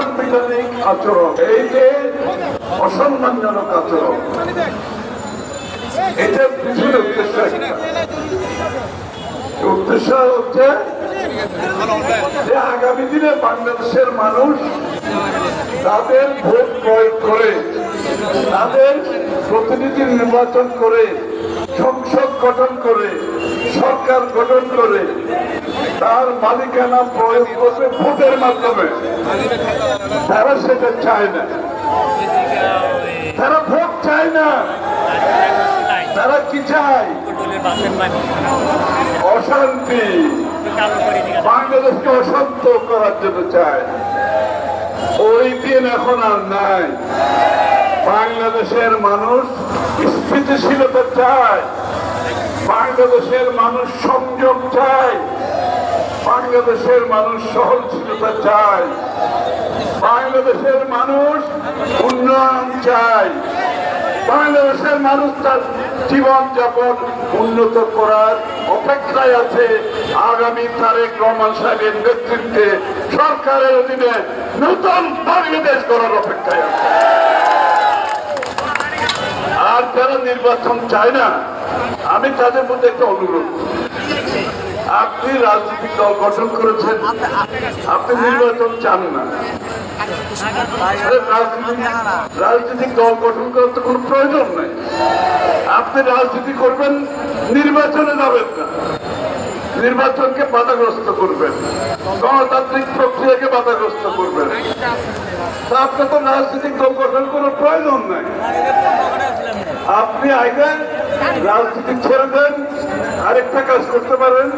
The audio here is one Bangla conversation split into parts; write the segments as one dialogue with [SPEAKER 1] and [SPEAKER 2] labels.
[SPEAKER 1] অসাংবিধানিক আচরণ। এই যে অসম্মানজনক আচরণ। এটা পৃথিবীর উদ্দেশ্য উদ্দেশ্য হচ্ছে যে আগামী দিনে বাংলাদেশের মানুষ তাদের ভোট প্রয়োগ করে, তাদের প্রতিনিধি নির্বাচন করে, সংসদ গঠন করে, সরকার গঠন করে তার মালিকানা প্রয়োগ করবে ভোটের মাধ্যমে। তারা সেটা চায় না। তারা ভোট চায় না। তারা কি চায়? অশান্তি। বাংলাদেশকে অশান্ত করার জন্য চায়। ওই দিন এখন আর নাই। বাংলাদেশের মানুষ স্থিতিশীলতা চায়। বাংলাদেশের মানুষ সংযোগ চায়। বাংলাদেশের মানুষ সহনশীলতা চায়। বাংলাদেশের মানুষ উন্নয়ন চায়। বাংলাদেশের মানুষ তার জীবন যাপন উন্নত করার অপেক্ষায় আছে। আগামী তারেক রহমান সাহেবের নেতৃত্বে সরকারের অধীনে নতুন বাংলাদেশ করার অপেক্ষায় আছে। আর যারা নির্বাচন চায় না, আমি তাদের মধ্যে একটা অনুরোধ। আপনি রাজনৈতিক দল গঠন করেছেন, আপনি নির্বাচন চান না। রাজনৈতিক দল গঠন করার তো কোনো প্রয়োজন নাই। আপনি রাজনীতি করবেন, নির্বাচনে যাবেন না। নির্বাচনকে বাধাগ্রস্ত করবেন, গণতান্ত্রিক প্রক্রিয়াকে বাধাগ্রস্ত করবেন। আপনার তো রাজনৈতিক দল গঠন করার প্রয়োজন নাই। আপনি আইবেন, রাজনীতি ছেড়ে দেন আরেকটা কাজ করতে পারেন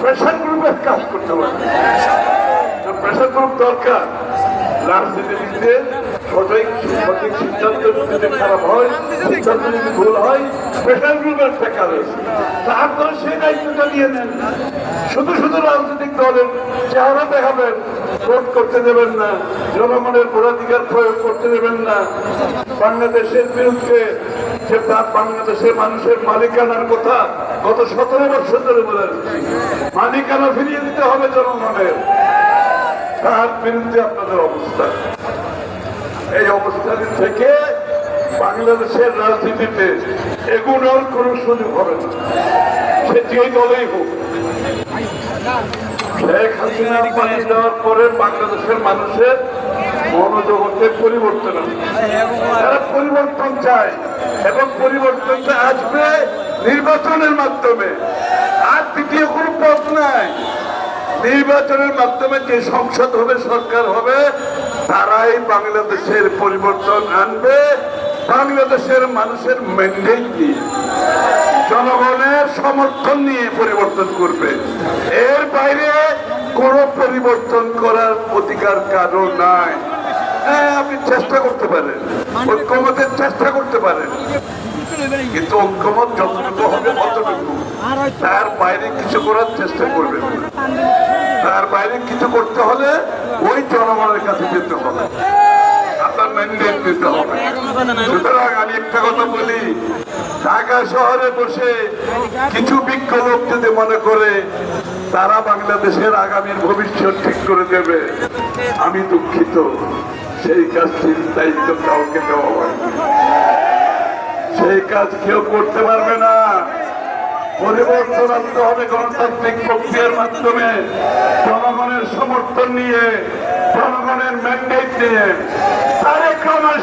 [SPEAKER 1] প্রেশার গ্রুপের কাজ করতে পারেন। প্রেশার গ্রুপ দরকার। রাজনীতিবিদদের সঠিক সঠিক সিদ্ধান্ত যদি খারাপ হয়, সিদ্ধান্ত যদি ভুল হয় প্রেশার গ্রুপের টাকা রয়েছে সেই দায়িত্বটা নিয়ে নেন। শুধু শুধু রাজনৈতিক দলের চেহারা দেখাবেন, ভোট করতে দেবেন না, জনগণের ভোটাধিকার প্রয়োগ করতে দেবেন না। বাংলাদেশের বিরুদ্ধে যে বাংলাদেশের মানুষের মালিকানার কথা গত সতেরো বছর ধরে বলে মালিকানা ফিরিয়ে দিতে হবে জনগণের। তার বিরুদ্ধে আপনাদের অবস্থা এই অবস্থান থেকে বাংলাদেশের রাজনীতিতে এগুলোর কোনো সুযোগ হবে না। সে যে দলেই হোক। শেখ হাসিনা পালিয়ে যাওয়ার পরে বাংলাদেশের মানুষের মনোজগতে পরিবর্তন তারা পরিবর্তন চায় এবং পরিবর্তনটা আসবে নির্বাচনের মাধ্যমে, আর দ্বিতীয় কোনো পথ নাই। নির্বাচনের মাধ্যমে যে সংসদ হবে, সরকার হবে তারাই বাংলাদেশের পরিবর্তন আনবে, বাংলাদেশের মানুষের ম্যান্ডেট দিয়ে জনগণের সমর্থন নিয়ে পরিবর্তন করবে। এর বাইরে কোনো পরিবর্তন করার অধিকার কারও নাই। হ্যাঁ আপনি চেষ্টা করতে পারেন। ঐক্যমতের চেষ্টা করতে পারেন। কিন্তু ঐক্যমত যতটুকু হবে অতটুকু। তার বাইরে কিছু করার চেষ্টা করবেন। না। তার বাইরে কিছু করতে হলে জনগণের কাছে যেতে হবে। আপনার ম্যান্ডেট দিতে হবে। সুতরাং আমি একটা কথা বলি, ঢাকা শহরে বসে কিছু বিজ্ঞ লোক যদি মনে করে তারা বাংলাদেশের আগামীর ভবিষ্যৎ ঠিক করে দেবে, আমি দুঃখিত। সেই কাজটির দায়িত্ব কাউকে দেওয়া হয়নি সেই কাজ কেউ করতে পারবে না। পরিবর্তন আনতে হবে গণতান্ত্রিক প্রক্রিয়ার মাধ্যমে। জনগণের সমর্থন নিয়ে জনগণের ম্যান্ডেট নিয়ে তারেক রহমান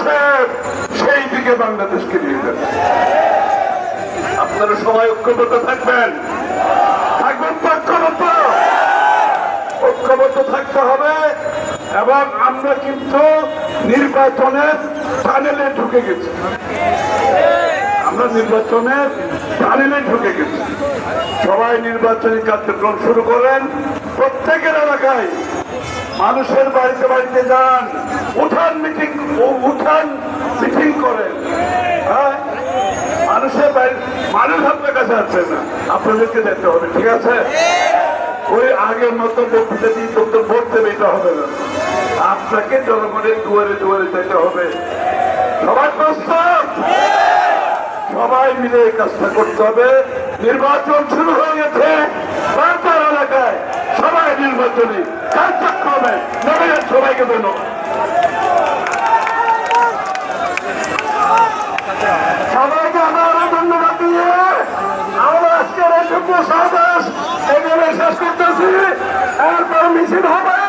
[SPEAKER 1] সেই দিকে বাংলাদেশকে নিয়ে যাবে আপনারা সবাই ঐক্যবদ্ধ থাকবেন। থাকবেন ঐক্যবদ্ধ। ঐক্যবদ্ধ থাকতে হবে এবং আমরা কিন্তু নির্বাচনের প্যানেলে ঢুকে গেছি। আমরা নির্বাচনের প্যানেলে ঢুকে গেছি। সবাই নির্বাচনী কার্যক্রম শুরু করেন। প্রত্যেকের এলাকায় মানুষের বাড়িতে বাড়িতে যান। উঠান মিটিং উঠান মিটিং করেন। হ্যাঁ? মানুষের বাড়ি মানুষ আপনার কাছে আসছে না। আপনাদেরকে যেতে হবে, ঠিক আছে? ওই আগের মতো বক্তৃতা দিয়ে ভোট দেবে এটা হবে না। আপনাকে জনগণের দুয়ারে দুয়ারে যেতে হবে। সবাই প্রস্তুত সবাই মিলে এই কাজটা করতে হবে। নির্বাচন শুরু হয়ে গেছে। এলাকায় সবাই নির্বাচনী নাই ধন্যবাদ সবাইকে ধন্যবাদ। সবাইকে আমরা ধন্যবাদ দিয়ে আমরা আজকের এই যোগ্য সহবাস এখানে শেষ করতেছি। এরপর মিছিল হবে।